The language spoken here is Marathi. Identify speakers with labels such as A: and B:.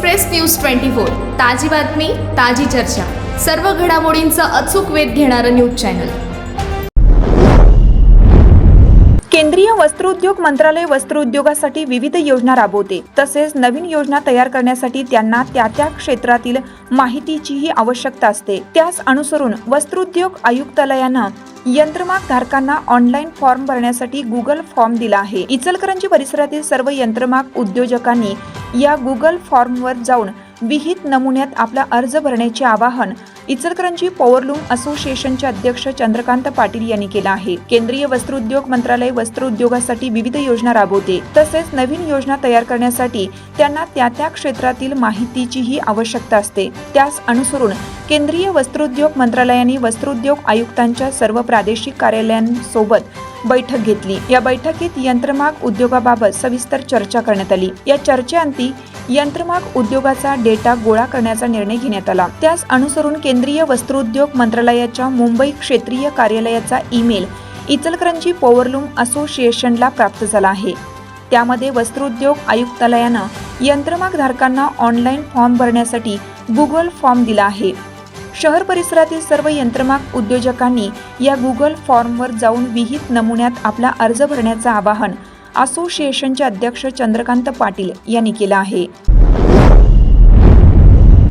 A: एक्सप्रेस न्यूज ट्वेंटी फोर ताजी बातमी ताजी चर्चा. सर्व घडामोडींचा अचूक वेध घेणारं न्यूज चॅनल.
B: केंद्रीय वस्त्रोद्योग मंत्रालय वस्त्रोद्योगासाठी विविध योजना राबवते. तसेच नवीन योजना तयार करण्यासाठी त्यांना त्या त्या क्षेत्रातील माहितीचीही आवश्यकता असते. त्यास अनुसरून वस्त्रोद्योग आयुक्तालयानं यंत्रमाग धारकांना ऑनलाईन फॉर्म भरण्यासाठी गुगल फॉर्म दिला आहे. इचलकरंजी परिसरातील सर्व यंत्रमाग उद्योजकांनी या गुगल फॉर्मवर जाऊन विहित नमुन्यात आपला अर्ज भरण्याचे आवाहन इचलकरंजी पॉवरलूम असोसिएशनचे अध्यक्ष चंद्रकांत पाटील यांनी केलं आहे. केंद्रीय वस्त्रोद्योग मंत्रालय वस्त्रोद्योगासाठी विविध योजना राबवते. तसेच नवीन योजना तयार करण्यासाठी त्यांना त्या त्या क्षेत्रातील माहितीचीही आवश्यकता असते. त्यास अनुसरून केंद्रीय वस्त्रोद्योग मंत्रालयाने वस्त्रोद्योग आयुक्तांच्या सर्व प्रादेशिक कार्यालयांसोबत बैठक घेतली. या बैठकीत यंत्रमाग उद्योगाबाबत सविस्तर चर्चा करण्यात आली. या चर्चेअंती यंत्रमाग उद्योगाचा डेटा गोळा करण्याचा निर्णय घेण्यात आला. त्यास अनुसरून केंद्रीय वस्त्रोद्योग मंत्रालयाच्या मुंबई क्षेत्रीय कार्यालयाचा ईमेल इचलकरंजी पॉवरलूम असोसिएशनला प्राप्त झाला आहे. त्यामध्ये वस्त्रोद्योग आयुक्तालयानं यंत्रमाग धारकांना ऑनलाईन फॉर्म भरण्यासाठी गुगल फॉर्म दिला आहे. शहर परिसरातील सर्व यंत्रमाग उद्योजकांनी या गुगल फॉर्मवर जाऊन विहित नमुन्यात आपला अर्ज भरण्याचं आवाहन असोसिएशनचे अध्यक्ष चंद्रकांत पाटील यांनी केलं आहे.